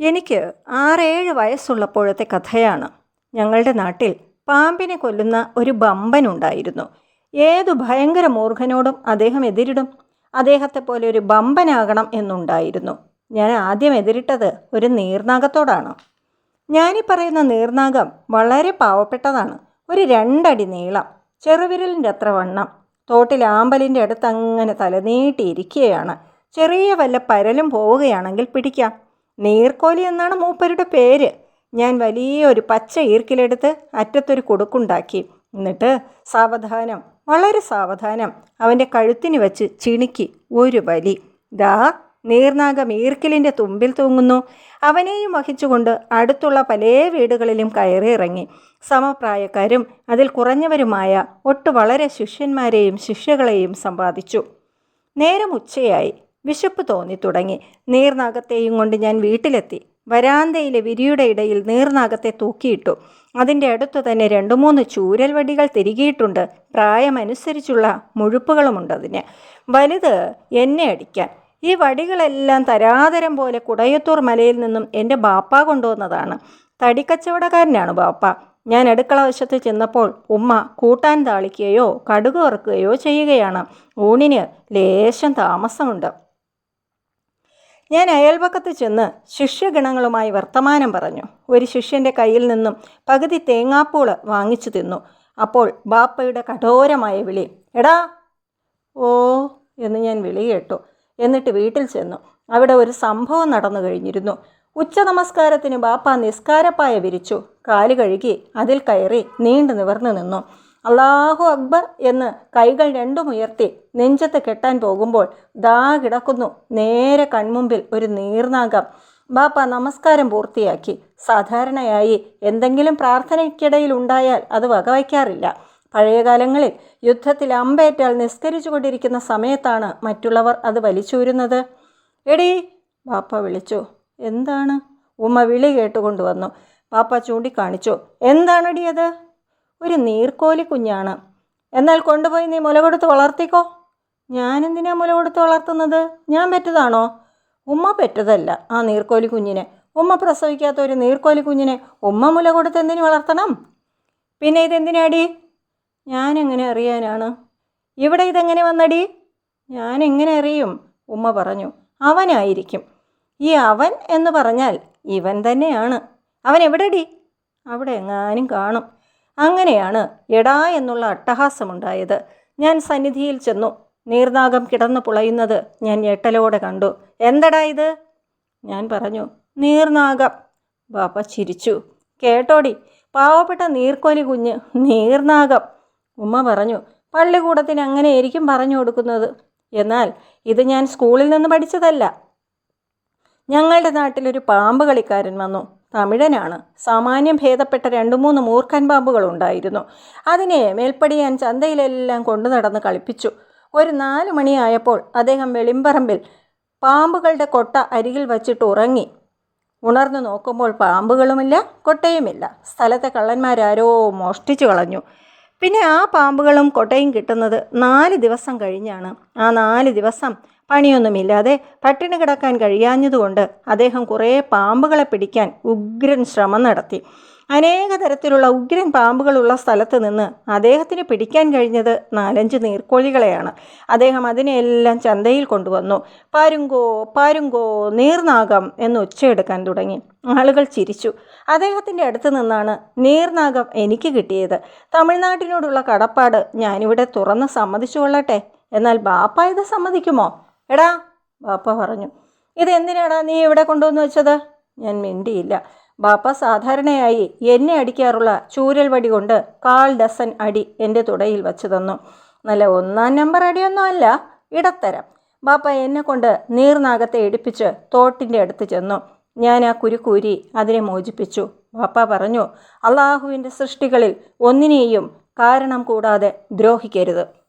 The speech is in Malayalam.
എനിക്ക് ആറേഴ് വയസ്സുള്ളപ്പോഴത്തെ കഥയാണ്. ഞങ്ങളുടെ നാട്ടിൽ പാമ്പിനെ കൊല്ലുന്ന ഒരു ബമ്പൻ ഉണ്ടായിരുന്നു ഏതു ഭയങ്കര മൂർഖനോടും അദ്ദേഹം എതിരിടും. അദ്ദേഹത്തെ പോലെ ഒരു ബമ്പനാകണം എന്നുണ്ടായിരുന്നു. ഞാൻ ആദ്യം എതിരിട്ടത് ഒരു നീർനാഗത്തോടാണ്. ഞാനീ പറയുന്ന നീർനാഗം വളരെ പാവപ്പെട്ടതാണ്. ഒരു രണ്ടടി നീളം ചെറുവിരലിന്റെ അത്ര വണ്ണം തോട്ടിൽ ആമ്പലിന്റെ അടുത്ത് അങ്ങനെ തലനീട്ടിയിരിക്കുകയാണ്. ചെറിയ വല്ല പരലും പോവുകയാണെങ്കിൽ പിടിക്കാം. നീർക്കോലി എന്നാണ് മൂപ്പരുടെ പേര്. ഞാൻ വലിയൊരു പച്ച ഈർക്കിലെടുത്ത് അറ്റത്തൊരു കൊടുക്കുണ്ടാക്കി. എന്നിട്ട് സാവധാനം വളരെ സാവധാനം അവന്റെ കഴുത്തിന് വെച്ച് ചിണുക്കി ഒരു വലി. ദാ നീർനാഗം ഈർക്കിലിന്റെ തുമ്പിൽ തൂങ്ങുന്നു. അവനെയും വഹിച്ചുകൊണ്ട് അടുത്തുള്ള പല വീടുകളിലും കയറി ഇറങ്ങി. സമപ്രായക്കാരും അതിൽ കുറഞ്ഞവരുമായ ഒട്ടു വളരെ ശിഷ്യന്മാരെയും ശിഷ്യകളെയും സമ്പാദിച്ചു. നേരം ഉച്ചയായി. വിശപ്പ് തോന്നി തുടങ്ങി. നീർനാഗത്തെയും കൊണ്ട് ഞാൻ വീട്ടിലെത്തി. വരാന്തയിലെ വിരിയുടെ ഇടയിൽ നീർനാഗത്തെ തൂക്കിയിട്ടു. അതിന്റെ അടുത്തു തന്നെ രണ്ടു മൂന്ന് ചൂരൽ വടികൾ തിരികിയിട്ടുണ്ട്. പ്രായമനുസരിച്ചുള്ള മുഴുപ്പുകളുമുണ്ട് അതിന്. വലുത് എന്നെ അടിക്കാൻ. ഈ വടികളെല്ലാം തരാതരം പോലെ കുടയത്തൂർ മലയിൽ നിന്നും എന്റെ ബാപ്പ കൊണ്ടുവന്നതാണ്. തടിക്കച്ചവടക്കാരനാണ് ബാപ്പ. ഞാൻ അടുക്കള വശത്ത് ചെന്നപ്പോൾ ഉമ്മ കൂട്ടാൻ താളിക്കുകയോ കടുക് വറുക്കുകയോ ചെയ്യുകയാണ്. ഊണിന് ലേശം താമസമുണ്ട്. ഞാൻ അയൽപക്കത്ത് ചെന്ന് ശിഷ്യഗണങ്ങളുമായി വർത്തമാനം പറഞ്ഞു. ഒരു ശിഷ്യന്റെ കയ്യിൽ നിന്നും പകുതി തേങ്ങാപ്പൂൾ വാങ്ങിച്ചു തിന്നു. അപ്പോൾ ബാപ്പയുടെ കഠോരമായ വിളി എടാ ഓ എന്ന് ഞാൻ വിളി കേട്ടു. എന്നിട്ട് വീട്ടിൽ ചെന്നു. അവിടെ ഒരു സംഭവം നടന്നു കഴിഞ്ഞിരുന്നു. ഉച്ച നമസ്കാരത്തിന് ബാപ്പ നിസ്കാരപ്പായ വിരിച്ചു. കാൽ കഴുകി അതിൽ കയറി നീണ്ടു നിവർന്നു നിന്നു. അള്ളാഹു അക്ബർ എന്ന് കൈകൾ രണ്ടും ഉയർത്തി നെഞ്ചത്ത് കെട്ടാൻ പോകുമ്പോൾ ദാ കിടക്കുന്നു നേരെ കൺമുമ്പിൽ ഒരു നീർനാഗം. ബാപ്പ നമസ്കാരം പൂർത്തിയാക്കി. സാധാരണയായി എന്തെങ്കിലും പ്രാർത്ഥനയ്ക്കിടയിൽ ഉണ്ടായാൽ അത് വകവയ്ക്കാറില്ല. പഴയകാലങ്ങളിൽ യുദ്ധത്തിൽ അമ്പേറ്റാൽ നിസ്കരിച്ചു കൊണ്ടിരിക്കുന്ന സമയത്താണ് മറ്റുള്ളവർ അത് വലിച്ചൂരുന്നത്. എടീ ബാപ്പ വിളിച്ചു. എന്താണ്? ഉമ്മ വിളി കേട്ടുകൊണ്ടുവന്നു പാപ്പ ചൂണ്ടിക്കാണിച്ചു. എന്താണടി അത്? ഒരു നീർക്കോലി കുഞ്ഞാണ്. എന്നാൽ കൊണ്ടുപോയി നീ മുല കൊടുത്ത് വളർത്തിക്കോ. ഞാനെന്തിനാ മുല കൊടുത്ത് വളർത്തുന്നത്? ഞാൻ പെറ്റതാണോ? ഉമ്മ പെറ്റതല്ല ആ നീർക്കോലി കുഞ്ഞിനെ. ഉമ്മ പ്രസവിക്കാത്ത ഒരു നീർക്കോലി കുഞ്ഞിനെ ഉമ്മ മുല കൊടുത്ത് എന്തിനു വളർത്തണം? പിന്നെ ഇതെന്തിനാടി? ഞാനെങ്ങനെ അറിയാനാണ്? ഇവിടെ ഇതെങ്ങനെ വന്നടി? ഞാനെങ്ങനെ അറിയും? ഉമ്മ പറഞ്ഞു അവനായിരിക്കും. ഈ അവൻ എന്ന് പറഞ്ഞാൽ ഇവൻ തന്നെയാണ്. അവൻ എവിടെടി? അവിടെ എങ്ങാനും കാണും. അങ്ങനെയാണ് എടാ എന്നുള്ള അട്ടഹാസമുണ്ടായത്. ഞാൻ സന്നിധിയിൽ ചെന്നു. നീർനാഗം കിടന്നു പുളയുന്നത് ഞാൻ ഞെട്ടലോടെ കണ്ടു. എന്തടാ ഇത്? ഞാൻ പറഞ്ഞു. നീർനാഗം. ബാപ്പ ചിരിച്ചു. കേട്ടോടി പാവപ്പെട്ട നീർക്കോലി കുഞ്ഞ് നീർനാഗം. ഉമ്മ പറഞ്ഞു. പള്ളിക്കൂടത്തിന് അങ്ങനെയായിരിക്കും പറഞ്ഞു കൊടുക്കുന്നത്. എന്നാൽ ഇത് ഞാൻ സ്കൂളിൽ നിന്ന് പഠിച്ചതല്ല. ഞങ്ങളുടെ നാട്ടിലൊരു പാമ്പ് കളിക്കാരൻ വന്നു. തമിഴനാണ്. സാമാന്യം ഭേദപ്പെട്ട രണ്ട് മൂന്ന് മൂർഖൻ പാമ്പുകളുണ്ടായിരുന്നു. അതിനെ മേൽപ്പടിയാൻ ചന്തയിലെല്ലാം കൊണ്ടു നടന്ന് കളിപ്പിച്ചു. ഒരു നാല് മണിയായപ്പോൾ അദ്ദേഹം വെളിമ്പറമ്പിൽ പാമ്പുകളുടെ കൊട്ട അരികിൽ വച്ചിട്ട് ഉറങ്ങി. ഉണർന്നു നോക്കുമ്പോൾ പാമ്പുകളുമില്ല കൊട്ടയുമില്ല. സ്ഥലത്തെ കള്ളന്മാരാരോ മോഷ്ടിച്ചു കളഞ്ഞു. പിന്നെ ആ പാമ്പുകളും കൊട്ടയും കിട്ടുന്നത് നാല് ദിവസം കഴിഞ്ഞാണ്. ആ നാല് ദിവസം പണിയൊന്നുമില്ലാതെ പട്ടിണി കിടക്കാൻ കഴിയാഞ്ഞതുകൊണ്ട് അദ്ദേഹം കുറേ പാമ്പുകളെ പിടിക്കാൻ ഉഗ്രൻ ശ്രമം നടത്തി. അനേക തരത്തിലുള്ള ഉഗ്രൻ പാമ്പുകളുള്ള സ്ഥലത്ത് നിന്ന് അദ്ദേഹത്തിന് പിടിക്കാൻ കഴിഞ്ഞത് നാലഞ്ച് നീർക്കോഴികളെയാണ്. അദ്ദേഹം അതിനെയെല്ലാം ചന്തയിൽ കൊണ്ടുവന്നു. പാരുങ്കോ പാരുങ്കോ നീർനാഗം എന്ന് ഉച്ചയെടുക്കാൻ തുടങ്ങി. ആളുകൾ ചിരിച്ചു. അദ്ദേഹത്തിന്റെ അടുത്ത് നിന്നാണ് നീർനാഗം എനിക്ക് കിട്ടിയത്. തമിഴ്നാട്ടിനോടുള്ള കടപ്പാട് ഞാനിവിടെ തുറന്ന് സമ്മതിച്ചു കൊള്ളട്ടെ എന്നാൽ ബാപ്പ ഇത് സമ്മതിക്കുമോ? എടാ ബാപ്പ പറഞ്ഞു. ഇതെന്തിനാടാ നീ ഇവിടെ കൊണ്ടുവന്ന് വെച്ചത്? ഞാൻ മിണ്ടിയില്ല. ബാപ്പ സാധാരണയായി എന്നെ അടിക്കാറുള്ള ചൂരൽ വടി കൊണ്ട് കാൽ ഡസൻ അടി എന്റെ തുടയിൽ വച്ചു തന്നു. നല്ല ഒന്നാം നമ്പർ അടിയൊന്നും അല്ല ഇടത്തരം. ബാപ്പ എന്നെ കൊണ്ട് നീർനാഗത്തെ എടുപ്പിച്ച് തോട്ടിന്റെ അടുത്ത് ചെന്നു. ഞാൻ ആ കുരുക്കൂരി അതിനെ മോചിപ്പിച്ചു. ബാപ്പ പറഞ്ഞു അള്ളാഹുവിന്റെ സൃഷ്ടികളിൽ ഒന്നിനെയും കാരണം കൂടാതെ ദ്രോഹിക്കരുത്.